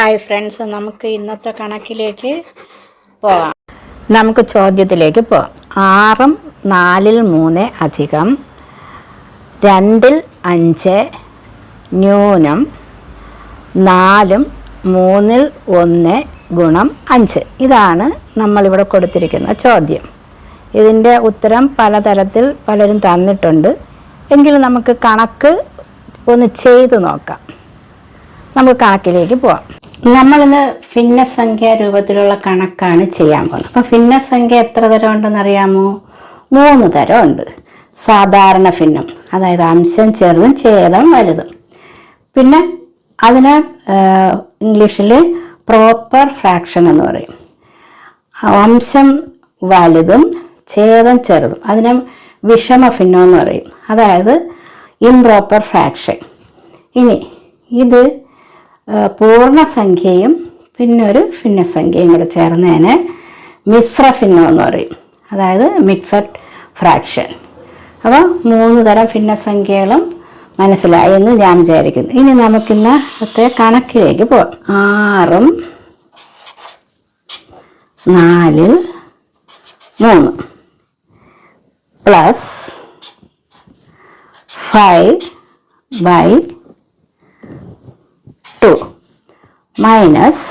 Hi friends നമുക്ക് ഇന്നത്തെ കണക്കിലേക്ക് പോവാം നമുക്ക് ചോദ്യത്തിലേക്ക് പോവാം ആറും നാലിൽ മൂന്ന് അധികം രണ്ടിൽ അഞ്ച് ന്യൂനം നാലും മൂന്നിൽ ഒന്ന് ഗുണം അഞ്ച്. ഇതാണ് നമ്മളിവിടെ കൊടുത്തിരിക്കുന്ന ചോദ്യം. ഇതിന്റെ ഉത്തരം പലതരത്തിൽ പലരും തന്നിട്ടുണ്ട്. എങ്കിലും നമുക്ക് കണക്ക് ഒന്ന് ചെയ്തു നോക്കാം. നമുക്ക് കണക്കിലേക്ക് പോവാം നമ്മളിന്ന് ഭിന്നസംഖ്യ രൂപത്തിലുള്ള കണക്കാണ് ചെയ്യാൻ പോകുന്നത്. അപ്പം ഭിന്നസംഖ്യ എത്ര തരം ഉണ്ടെന്ന് അറിയാമോ മൂന്ന് തരം ഉണ്ട് സാധാരണ ഭിന്നം അതായത് അംശം ചെറുതും ഛേദം വലുതും. പിന്നെ അതിന് ഇംഗ്ലീഷിൽ പ്രോപ്പർ ഫ്രാക്ഷൻ എന്ന് പറയും. അംശം വലുതും ഛേദം ചെറുതും. അതിന് വിഷമ ഭിന്നം എന്ന് പറയും. അതായത് ഇംപ്രോപ്പർ ഫ്രാക്ഷൻ ഇനി ഇത് പൂർണസംഖ്യയും പിന്നെ ഒരു ഭിന്നസംഖ്യയും കൂടെ ചേർന്നതിന് മിശ്രഭിന്നം എന്ന് പറയും. അതായത് മിക്സഡ് ഫ്രാക്ഷൻ അപ്പോൾ മൂന്ന് തരം ഭിന്നസംഖ്യകളും മനസ്സിലായി എന്ന് ഞാൻ വിചാരിക്കുന്നു. ഇനി നമുക്കിന്നത്തെ കണക്കിലേക്ക് പോകാം ആറും നാലിൽ മൂന്ന്. Plus five by two minus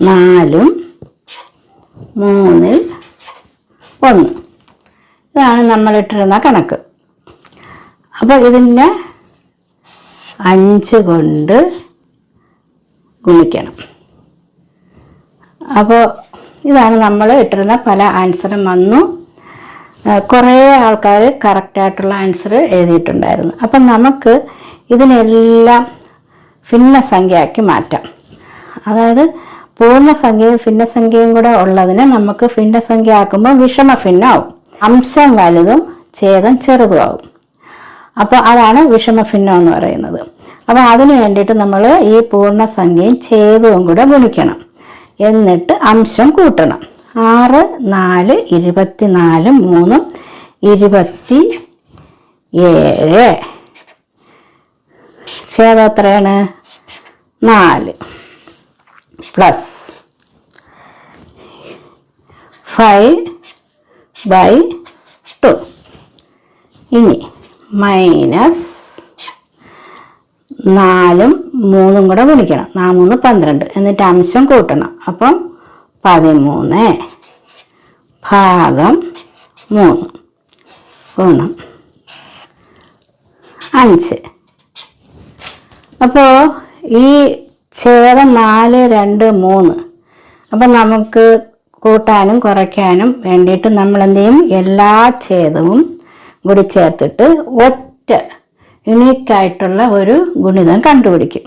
നാലും മൂന്നിൽ ഒന്ന്. ഇതാണ് നമ്മളിട്ടിരുന്ന കണക്ക്. അപ്പോൾ ഇതിനെ അഞ്ച് കൊണ്ട് ഗുണിക്കണം. അപ്പോൾ ഇതാണ് നമ്മൾ ഇട്ടിരുന്ന പല ആൻസറും വന്നു. കുറേ ആൾക്കാർ കറക്റ്റായിട്ടുള്ള ആൻസർ എഴുതിയിട്ടുണ്ടായിരുന്നു. അപ്പം നമുക്ക് ഇതിനെല്ലാം ഭിന്നസംഖ്യയാക്കി മാറ്റാം. അതായത് പൂർണസംഖ്യയും ഭിന്നസംഖ്യയും കൂടെ ഉള്ളതിനെ നമുക്ക് ഭിന്നസംഖ്യ ആക്കുമ്പോൾ വിഷമ ഭിന്നാവും അംശം വലുതും ഛേദം ചെറുതും ആവും അപ്പോൾ അതാണ് വിഷമഭിന്നം എന്ന് പറയുന്നത്. അപ്പോൾ അതിന് വേണ്ടിയിട്ട് നമ്മൾ ഈ പൂർണസംഖ്യയും ഛേദവും കൂടെ ഗുണിക്കണം. എന്നിട്ട് അംശം കൂട്ടണം. ആറ് നാല് ഇരുപത്തിനാല് മൂന്നും ഇരുപത്തി ഏഴ് ഛേദം എത്രയാണ് നാല്. Plus five by two. ഇനി മൈനസ് നാലും മൂന്നും കൂടെ ഗുണിക്കണം. നാല് മൂന്ന് പന്ത്രണ്ട്. എന്നിട്ട് അംശം കൂട്ടണം. അപ്പം പതിമൂന്ന്. ഭാഗം മൂന്ന്. ഗുണം അഞ്ച്. അപ്പോൾ ഈ ഛേദം നാല് രണ്ട് മൂന്ന്. അപ്പം നമുക്ക് കൂട്ടാനും കുറയ്ക്കാനും വേണ്ടിയിട്ട് നമ്മൾ എന്ത് ചെയ്യും എല്ലാ ഛേദവും കൂടി ചേർത്തിട്ട് ഒറ്റ യുണീക്കായിട്ടുള്ള ഒരു ഗുണിതം കണ്ടുപിടിക്കും.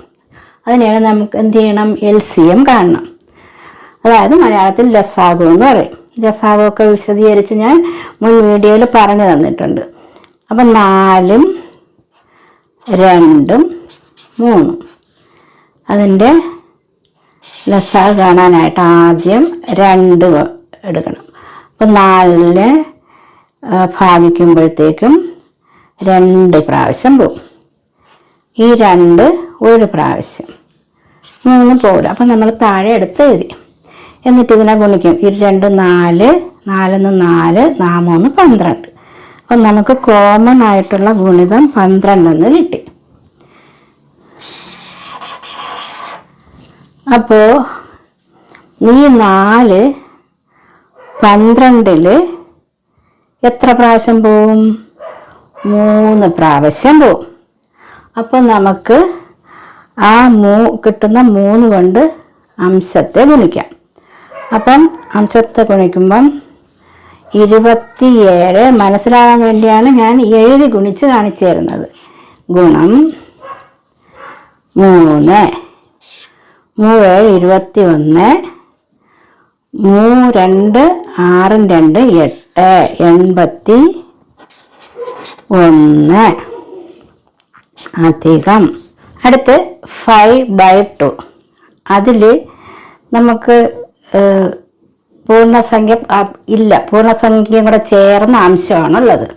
അതിനാണ് നമുക്ക് എന്ത് ചെയ്യണം എൽ സി എം കാണണം. അതായത് മലയാളത്തിൽ ലസാഗു എന്ന് പറയും. ഒക്കെ വിശദീകരിച്ച് ഞാൻ മുൻ വീഡിയോയിൽ പറഞ്ഞു തന്നിട്ടുണ്ട്. അപ്പം നാലും രണ്ടും മൂന്നും. അതിന്റെ ലസാ കാണാനായിട്ട് ആദ്യം രണ്ട് എടുക്കണം. അപ്പം നാലിൽ ഭാഗിക്കുമ്പോഴത്തേക്കും രണ്ട് പ്രാവശ്യം പോകും ഈ രണ്ട് ഒരു പ്രാവശ്യം. മൂന്ന് പോകില്ല അപ്പം നമ്മൾ താഴെ എടുത്ത് എഴുതി. എന്നിട്ട് ഇതിനെ ഗുണിക്കും. ഇത് രണ്ട് നാല് നാലിന്ന് നാല് നാമൂന്ന് പന്ത്രണ്ട്. അപ്പം നമുക്ക് കോമൺ ആയിട്ടുള്ള ഗുണിതം പന്ത്രണ്ടെന്ന് കിട്ടി. അപ്പോൾ ഈ നാല് പന്ത്രണ്ടിൽ എത്ര പ്രാവശ്യം പോവും? മൂന്ന് പ്രാവശ്യം പോവും. അപ്പോൾ നമുക്ക് ആ മൂ കിട്ടുന്ന മൂന്ന് കൊണ്ട് അംശത്തെ ഗുണിക്കാം. അപ്പം അംശത്തെ ഗുണിക്കുമ്പം ഇരുപത്തിയേഴ് മനസ്സിലാകാൻ വേണ്ടിയാണ് ഞാൻ എഴുതി ഗുണിച്ച് കാണിച്ചു തരുന്നത്. ഗുണം മൂന്ന്. മൂവേഴ് ഇരുപത്തി ഒന്ന് മൂ രണ്ട് ആറും രണ്ട് എട്ട് എൺപത്തി ഒന്ന് അധികം. അടുത്ത് ഫൈവ് ബൈ ടു അതിൽ നമുക്ക് പൂർണസംഖ്യ ഇല്ല പൂർണസംഖ്യയും കൂടെ ചേർന്ന അംശമാണുള്ളത്.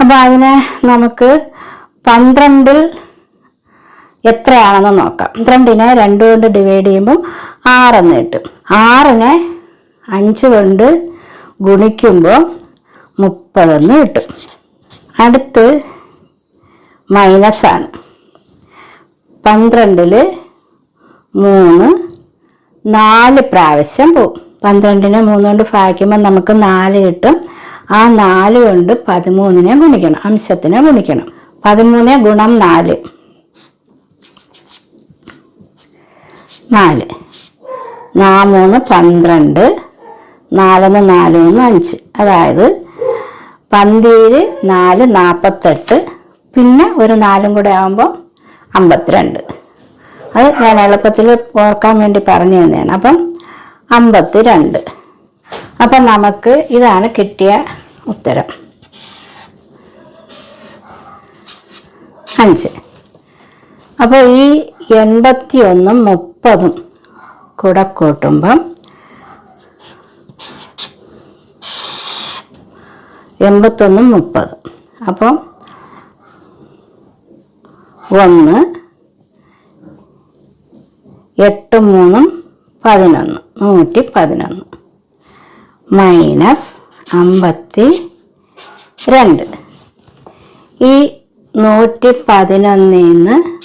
അപ്പോൾ അതിനെ നമുക്ക് പന്ത്രണ്ടിൽ എത്രയാണെന്ന് നോക്കാം. രണ്ടിനെ രണ്ട് കൊണ്ട് ഡിവൈഡ് ചെയ്യുമ്പോൾ ആറെന്ന് കിട്ടും. ആറിനെ അഞ്ച് കൊണ്ട് ഗുണിക്കുമ്പോൾ മുപ്പതെന്ന് കിട്ടും. അടുത്ത് മൈനസാണ് പന്ത്രണ്ടിൽ മൂന്ന് നാല് പ്രാവശ്യം പോവും പന്ത്രണ്ടിനെ മൂന്ന് കൊണ്ട് ഭാഗിക്കുമ്പോൾ നമുക്ക് നാല് കിട്ടും. ആ നാല് കൊണ്ട് പതിമൂന്നിനെ ഗുണിക്കണം. അംശത്തിനെ ഗുണിക്കണം. പതിമൂന്ന് ഗുണം നാല്. നാല്. നാ മൂന്ന് പന്ത്രണ്ട് നാലെന്ന് നാല് മൂന്ന് അഞ്ച്. അതായത് പന്തീര് നാല് നാൽപ്പത്തെട്ട് പിന്നെ ഒരു നാലും കൂടെ ആകുമ്പോൾ അമ്പത്തിരണ്ട്. അത് ഞാൻ എളുപ്പത്തിൽ ഓർക്കാൻ വേണ്ടി പറഞ്ഞു തന്നെയാണ്. അപ്പം അമ്പത്തി രണ്ട് അപ്പം നമുക്ക് ഇതാണ് കിട്ടിയ ഉത്തരം. അഞ്ച്. അപ്പോൾ ഈ എൺപത്തി ഒന്നും മുപ്പതും. കൂടെ കൂട്ടുമ്പം എൺപത്തൊന്നും മുപ്പതും. അപ്പം ഒന്ന് എട്ട് മൂന്നും പതിനൊന്ന്. നൂറ്റി പതിനൊന്ന്. മൈനസ് അമ്പത്തി രണ്ട്. ഈ നൂറ്റി പതിനൊന്നിൽ നിന്ന്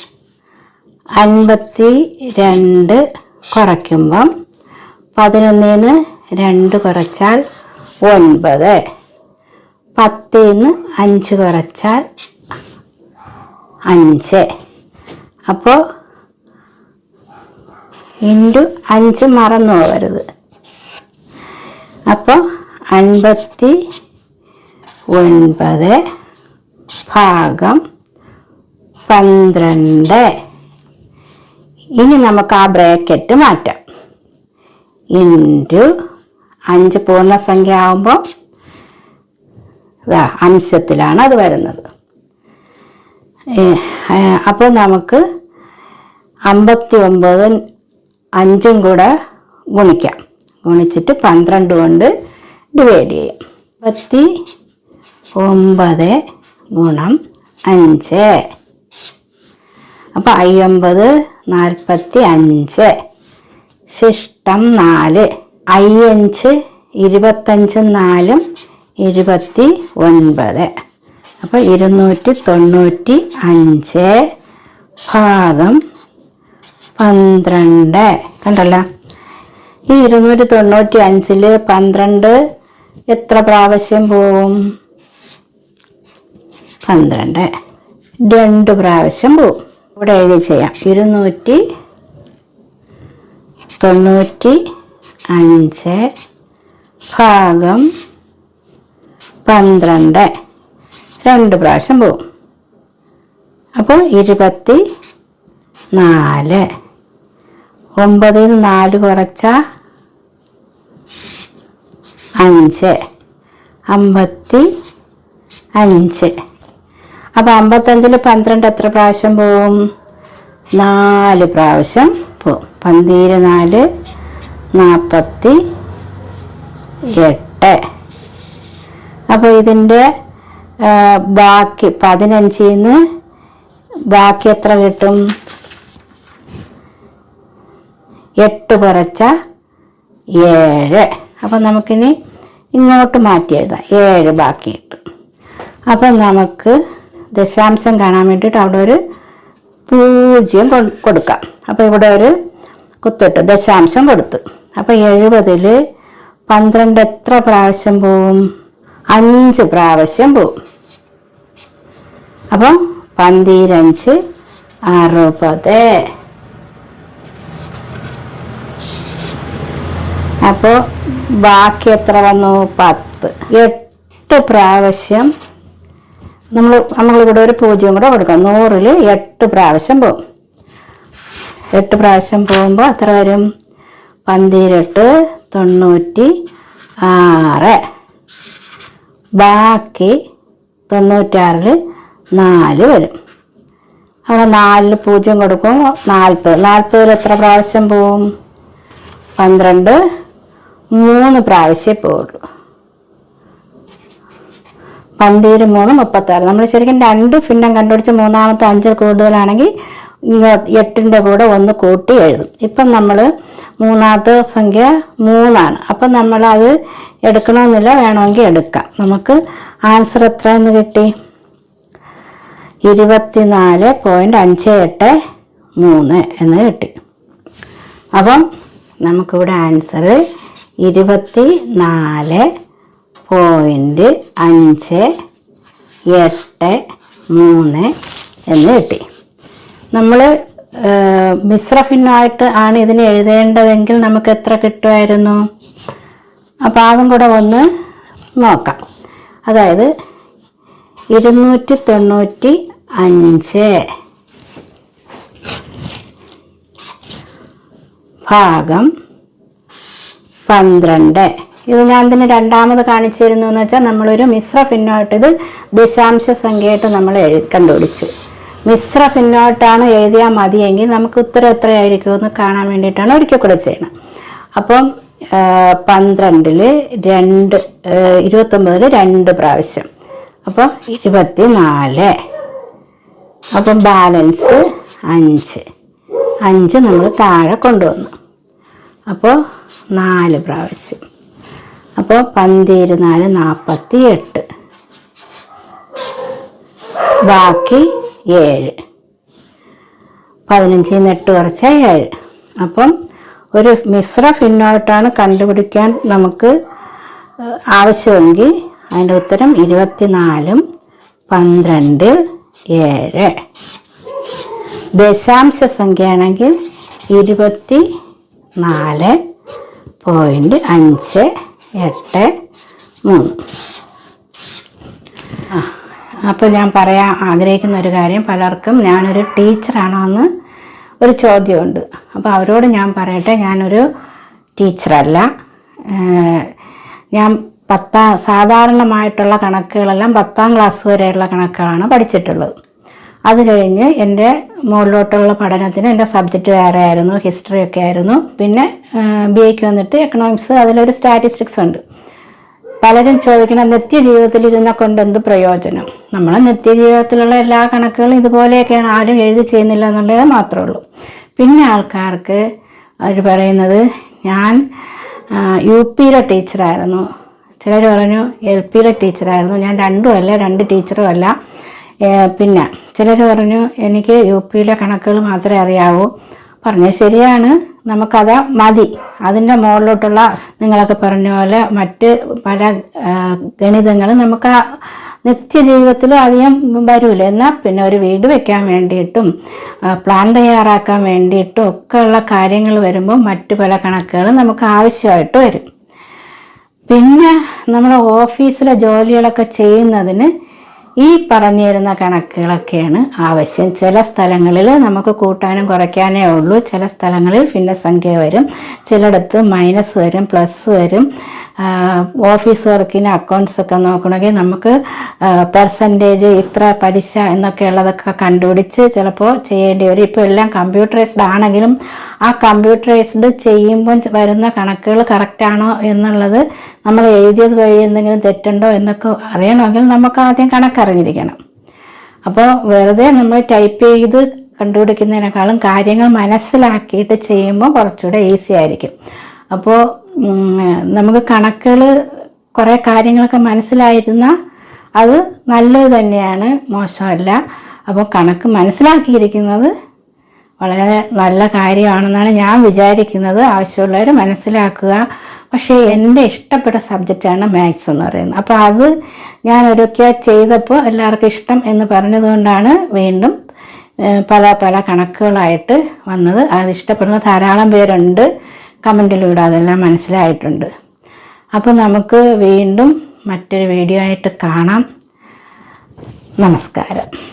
അൻപത്തി രണ്ട് കുറയ്ക്കുമ്പം പതിനൊന്നിന്ന് രണ്ട് കുറച്ചാൽ ഒൻപത്. പത്തിൽ നിന്ന് അഞ്ച് കുറച്ചാൽ അഞ്ച്. അപ്പോൾ ഇന്റു അഞ്ച് മറന്നു പോകരുത്. അപ്പോൾ അൻപത്തി ഒൻപത് ഭാഗം പന്ത്രണ്ട്. ഇനി നമുക്ക് ആ ബ്രാക്കറ്റ് മാറ്റാം. ഇന്റു അഞ്ച് പൂർണസംഖ്യ ആകുമ്പോൾ അംശത്തിലാണ് അത് വരുന്നത്. അപ്പോൾ നമുക്ക് അമ്പത്തി ഒമ്പത് അഞ്ചും കൂടെ ഗുണിക്കാം. ഗുണിച്ചിട്ട് പന്ത്രണ്ട് കൊണ്ട് ഡിവൈഡ് ചെയ്യാം. അമ്പത്തി ഒമ്പത് ഗുണം അഞ്ച്. അപ്പം അയ്യൊമ്പത് നാൽപ്പത്തി അഞ്ച് ശിഷ്ടം നാല്. അയ്യഞ്ച് ഇരുപത്തഞ്ചും നാലും ഇരുപത്തി ഒൻപത് അപ്പോൾ ഇരുന്നൂറ്റി തൊണ്ണൂറ്റി അഞ്ച് ഭാഗം പന്ത്രണ്ട്. കണ്ടല്ലോ? ഈ ഇരുന്നൂറ്റി തൊണ്ണൂറ്റി അഞ്ചിൽ പന്ത്രണ്ട് എത്ര പ്രാവശ്യം പോവും? പന്ത്രണ്ട്. രണ്ട് പ്രാവശ്യം പോവും. ഇവിടെ എഴുതി ചെയ്യാം. ഇരുന്നൂറ്റി തൊണ്ണൂറ്റി അഞ്ച് ഭാഗം പന്ത്രണ്ട്. രണ്ട് പ്രാവശ്യം പോവും അപ്പോൾ ഇരുപത്തി നാല്. ഒമ്പതിൽ നിന്ന് നാല് കുറച്ച അഞ്ച്. അമ്പത്തി അഞ്ച്. അപ്പോൾ അമ്പത്തഞ്ചിൽ പന്ത്രണ്ട് എത്ര പ്രാവശ്യം പോവും? നാല് പ്രാവശ്യം പോവും. പന്തീര് നാല് നാൽപ്പത്തി എട്ട്. അപ്പോൾ ഇതിന്റെ ബാക്കി പതിനഞ്ചിൽ നിന്ന് ബാക്കി എത്ര കിട്ടും? എട്ട് കുറച്ച ഏഴ്. അപ്പം നമുക്കിനി ഇങ്ങോട്ട് മാറ്റി എഴുതാം. ഏഴ് ബാക്കി കിട്ടും. അപ്പം നമുക്ക് ദശാംശം കാണാൻ വേണ്ടിയിട്ട് അവിടെ ഒരു പൂജ്യം കൊടുക്കാം. അപ്പോൾ ഇവിടെ ഒരു കുത്തിട്ട്. ദശാംശം കൊടുത്തു. അപ്പോൾ എഴുപതിൽ പന്ത്രണ്ട് എത്ര പ്രാവശ്യം പോവും? അഞ്ച് പ്രാവശ്യം പോവും. അപ്പം പന്തിരഞ്ച് അറുപത്. അപ്പോൾ ബാക്കി എത്ര വന്നു? പത്ത്. എട്ട് പ്രാവശ്യം നമ്മൾ നമ്മളിവിടെ ഒരു പൂജ്യം കൂടെ കൊടുക്കാം. നൂറിൽ എട്ട് പ്രാവശ്യം പോകും എട്ട് പ്രാവശ്യം പോകുമ്പോൾ എത്ര വരും? പന്തിരട്ട് തൊണ്ണൂറ്റി ആറ്. ബാക്കി തൊണ്ണൂറ്റാറിൽ നാല് വരും. അങ്ങനെ നാലിൽ പൂജ്യം കൊടുക്കും നാൽപ്പത്. നാൽപ്പതിൽ എത്ര പ്രാവശ്യം പോവും? പന്ത്രണ്ട്. മൂന്ന് പ്രാവശ്യം പോവുള്ളൂ. പന്തീര് മൂന്ന് മുപ്പത്താറ്. നമ്മൾ ശരിക്കും രണ്ട് ഭിന്നം കണ്ടുപിടിച്ച് മൂന്നാമത്തെ അഞ്ചിൽ കൂടുതലാണെങ്കിൽ എട്ടിന്റെ കൂടെ ഒന്ന് കൂട്ടി എഴുതും. ഇപ്പം നമ്മൾ മൂന്നാമത്തെ സംഖ്യ മൂന്നാണ്. അപ്പം അത് എടുക്കണമെന്നില്ല വേണമെങ്കിൽ എടുക്കാം. നമുക്ക് ആൻസർ എത്ര എന്ന് കിട്ടി? ഇരുപത്തിനാല് പോയിന്റ് അഞ്ച് എട്ട് മൂന്ന് എന്ന് കിട്ടി. അപ്പം നമുക്കിവിടെ ആൻസർ ഇരുപത്തി നാല് പോയിന്റ് അഞ്ച് എട്ട് മൂന്ന് എന്ന് കിട്ടി. നമ്മൾ മിശ്രഭിന്നമായിട്ട് ആണ് ഇതിന് എഴുതേണ്ടതെങ്കിൽ നമുക്ക് എത്ര കിട്ടുമായിരുന്നു? അപ്പോൾ അതും കൂടെ ഒന്ന് നോക്കാം. അതായത് ഇരുന്നൂറ്റി തൊണ്ണൂറ്റി അഞ്ച് ഭാഗം പന്ത്രണ്ട്. ഇത് ഞാൻ തന്നെ രണ്ടാമത് കാണിച്ചിരുന്നു എന്ന് വെച്ചാൽ നമ്മളൊരു മിശ്ര ഭിന്നമായിട്ട് ഇത് ദശാംശ സംഖ്യയായിട്ട് നമ്മൾ കണ്ടുപിടിച്ചു. മിശ്ര പിന്നോട്ടാണ് എഴുതിയാൽ മതിയെങ്കിൽ നമുക്ക് ഉത്തരം എത്രയായിരിക്കും എന്ന് കാണാൻ വേണ്ടിയിട്ടാണ് ഒരിക്കൽ കൂടെ ചെയ്യണം. അപ്പം പന്ത്രണ്ടിൽ രണ്ട് ഇരുപത്തൊമ്പതിൽ രണ്ട് പ്രാവശ്യം. അപ്പം ഇരുപത്തി നാല് അപ്പം ബാലൻസ് അഞ്ച്. അഞ്ച് നമ്മൾ താഴെ കൊണ്ടുവന്നു. അപ്പോൾ നാല് പ്രാവശ്യം. അപ്പോൾ പന്തിരുനാല് നാൽപ്പത്തി എട്ട് ബാക്കി ഏഴ്. പതിനഞ്ചിൽ നിന്ന് എട്ട് കുറച്ച ഏഴ്. അപ്പം ഒരു മിശ്ര ഫിന്നോട്ടാണ് കണ്ടുപിടിക്കാൻ നമുക്ക് ആവശ്യമെങ്കിൽ അതിന്റെ ഉത്തരം ഇരുപത്തിനാലും പന്ത്രണ്ട് ഏഴ്. ദശാംശ സംഖ്യയാണെങ്കിൽ ഇരുപത്തി നാല് പോയിന്റ് അഞ്ച് എട്ട് മൂന്ന്. ആ അപ്പോൾ ഞാൻ പറയാൻ ആഗ്രഹിക്കുന്ന ഒരു കാര്യം പലർക്കും ഞാനൊരു ടീച്ചറാണോ എന്ന് ഒരു ചോദ്യമുണ്ട്. അപ്പോൾ അവരോട് ഞാൻ പറയട്ടെ ഞാനൊരു ടീച്ചറല്ല. ഞാൻ പത്താം സാധാരണമായിട്ടുള്ള കണക്കുകളെല്ലാം പത്താം ക്ലാസ് വരെയുള്ള കണക്കുകളാണ് പഠിച്ചിട്ടുള്ളത്. അത് കഴിഞ്ഞ് എന്റെ മുകളിലോട്ടുള്ള പഠനത്തിന് എന്റെ സബ്ജക്റ്റ് വേറെ ആയിരുന്നു ഹിസ്റ്ററി ഒക്കെ ആയിരുന്നു. പിന്നെ ബി എക്ക് വന്നിട്ട് എക്കണോമിക്സ് അതിലൊരു സ്റ്റാറ്റിസ്റ്റിക്സ് ഉണ്ട്. പലരും ചോദിക്കുന്ന നിത്യജീവിതത്തിൽ ഇരുന്ന കൊണ്ട് എന്ത് പ്രയോജനം? നമ്മളെ നിത്യജീവിതത്തിലുള്ള എല്ലാ കണക്കുകളും ഇതുപോലെയൊക്കെയാണ്. ആരും എഴുതി ചെയ്യുന്നില്ല എന്നുള്ളത് മാത്രമേ ഉള്ളൂ. പിന്നെ ആൾക്കാർക്ക് അവർ പറയുന്നത് ഞാൻ യു പിയിലെ ടീച്ചറായിരുന്നു ചിലർ പറഞ്ഞു എൽ പിയിലെ ടീച്ചറായിരുന്നു ഞാൻ രണ്ടുമല്ല രണ്ട് ടീച്ചറും അല്ല. ഏഹ് പിന്നെ ചിലർ പറഞ്ഞു എനിക്ക് യു പിയിലെ കണക്കുകൾ മാത്രമേ അറിയാവൂ. പറഞ്ഞു ശരിയാണ്. നമുക്കത് മതി. അതിന്റെ മുകളിലോട്ടുള്ള നിങ്ങളൊക്കെ പറഞ്ഞ പോലെ മറ്റ് പല ഗണിതങ്ങൾ നമുക്ക് നിത്യജീവിതത്തിൽ അധികം വരൂല. എന്നാൽ പിന്നെ ഒരു വീട് വെക്കാൻ വേണ്ടിയിട്ടും പ്ലാൻ തയ്യാറാക്കാൻ വേണ്ടിയിട്ടും ഒക്കെയുള്ള കാര്യങ്ങൾ വരുമ്പോൾ മറ്റു പല കണക്കുകളും നമുക്ക് ആവശ്യമായിട്ട് വരും. പിന്നെ നമ്മൾ ഓഫീസിലെ ജോലികളൊക്കെ ചെയ്യുന്നതിന് ഈ പറഞ്ഞു തരുന്ന കണക്കുകളൊക്കെയാണ് ആവശ്യം. ചില സ്ഥലങ്ങളിൽ നമുക്ക് കൂട്ടാനും കുറയ്ക്കാനേ ഉള്ളൂ. ചില സ്ഥലങ്ങളിൽ ഭിന്നസംഖ്യ വരും. ചിലയിടത്ത് മൈനസ് വരും പ്ലസ് വരും. ഓഫീസ് വർക്കിന് അക്കൗണ്ട്സ് ഒക്കെ നോക്കണമെങ്കിൽ നമുക്ക് പെർസെന്റേജ് ഇത്ര പലിശ എന്നൊക്കെ ഉള്ളതൊക്കെ കണ്ടുപിടിച്ച് ചിലപ്പോൾ ചെയ്യേണ്ടി വരും. ഇപ്പോൾ എല്ലാം കമ്പ്യൂട്ടറൈസ്ഡ് ആണെങ്കിലും ആ കമ്പ്യൂട്ടറൈസ്ഡ് ചെയ്യുമ്പോൾ വരുന്ന കണക്കുകൾ കറക്റ്റാണോ എന്നുള്ളത് നമ്മൾ എഴുതിയത് വഴി എന്തെങ്കിലും തെറ്റുണ്ടോ എന്നൊക്കെ അറിയണമെങ്കിൽ നമുക്ക് ആദ്യം കണക്കറിഞ്ഞിരിക്കണം. അപ്പോൾ വെറുതെ നമ്മൾ ടൈപ്പ് ചെയ്ത് കണ്ടുപിടിക്കുന്നതിനേക്കാളും കാര്യങ്ങൾ മനസ്സിലാക്കിയിട്ട് ചെയ്യുമ്പോൾ കുറച്ചുകൂടെ ഈസി ആയിരിക്കും. അപ്പോൾ നമുക്ക് കണക്കുകൾ കുറേ കാര്യങ്ങളൊക്കെ മനസ്സിലായിരുന്ന അത് നല്ലത് തന്നെയാണ് മോശമല്ല. അപ്പോൾ കണക്ക് മനസ്സിലാക്കിയിരിക്കുന്നത് വളരെ നല്ല കാര്യമാണെന്നാണ് ഞാൻ വിചാരിക്കുന്നത്. ആവശ്യമുള്ളവർ മനസ്സിലാക്കുക. പക്ഷേ എന്റെ ഇഷ്ടപ്പെട്ട സബ്ജക്റ്റാണ് മാത്സ് എന്ന് പറയുന്നത്. അപ്പോൾ അത് ഞാൻ ഒരൊക്കെ ചെയ്തപ്പോൾ എല്ലാവർക്കും ഇഷ്ടം എന്ന് പറഞ്ഞതുകൊണ്ടാണ് വീണ്ടും പല പല കണക്കുകളായിട്ട് വന്നത്. അത് ഇഷ്ടപ്പെടുന്ന ധാരാളം പേരുണ്ട്. കമന്റിലൂടെ അതെല്ലാം മനസ്സിലായിട്ടുണ്ട്. അപ്പോൾ നമുക്ക് വീണ്ടും മറ്റൊരു വീഡിയോ ആയിട്ട് കാണാം. നമസ്കാരം.